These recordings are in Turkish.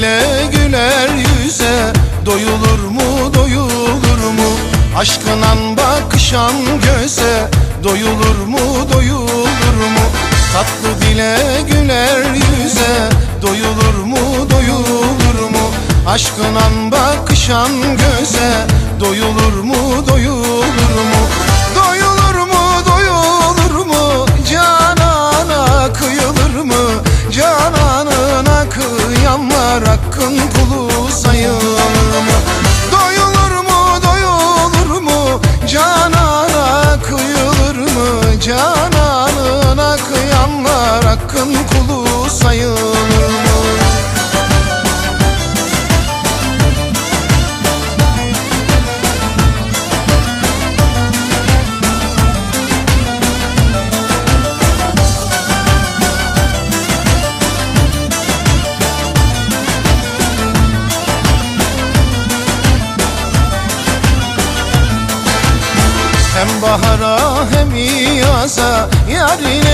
ile güler yüze Doyulur mu doyulur mu? Aşkınan bakışan göze Doyulur mu doyulur mu? Tatlı dile güler yüze Doyulur mu doyulur mu? Aşkınan bakışan göze Doyulur Hakkın kulu sayılır mı? Hem bahara hem yaza Yarın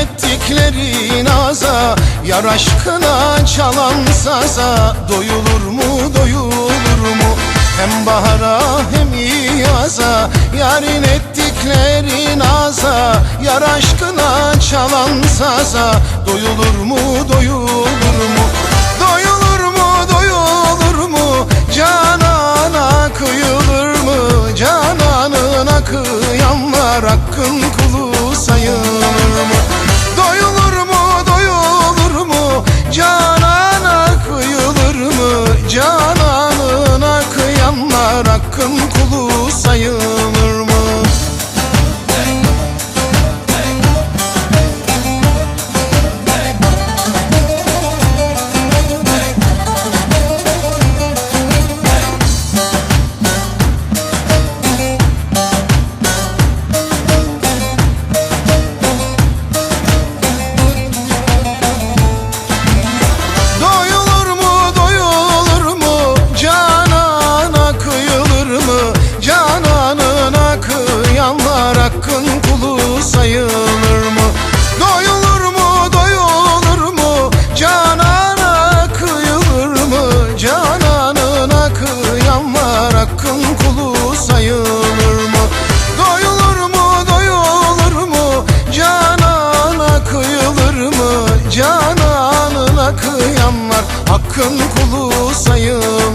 ettikleri naza Yar aşkına çalan saza. Doyulur mu doyulur mu? Hem bahara hem yaza Yarın ettikleri naza Yar aşkına çalan saza. Doyulur mu doyulur mu hakkın kulu sayılır mı? Doyulur mu, doyulur mu? Canana kıyılır mı? Cananına kıyanlar hakkın kulu sayılır mı? Doyulur mu, doyulur mu? Canana kıyılır mı? Cananına kıyanlar hakkın kulu sayılır mı?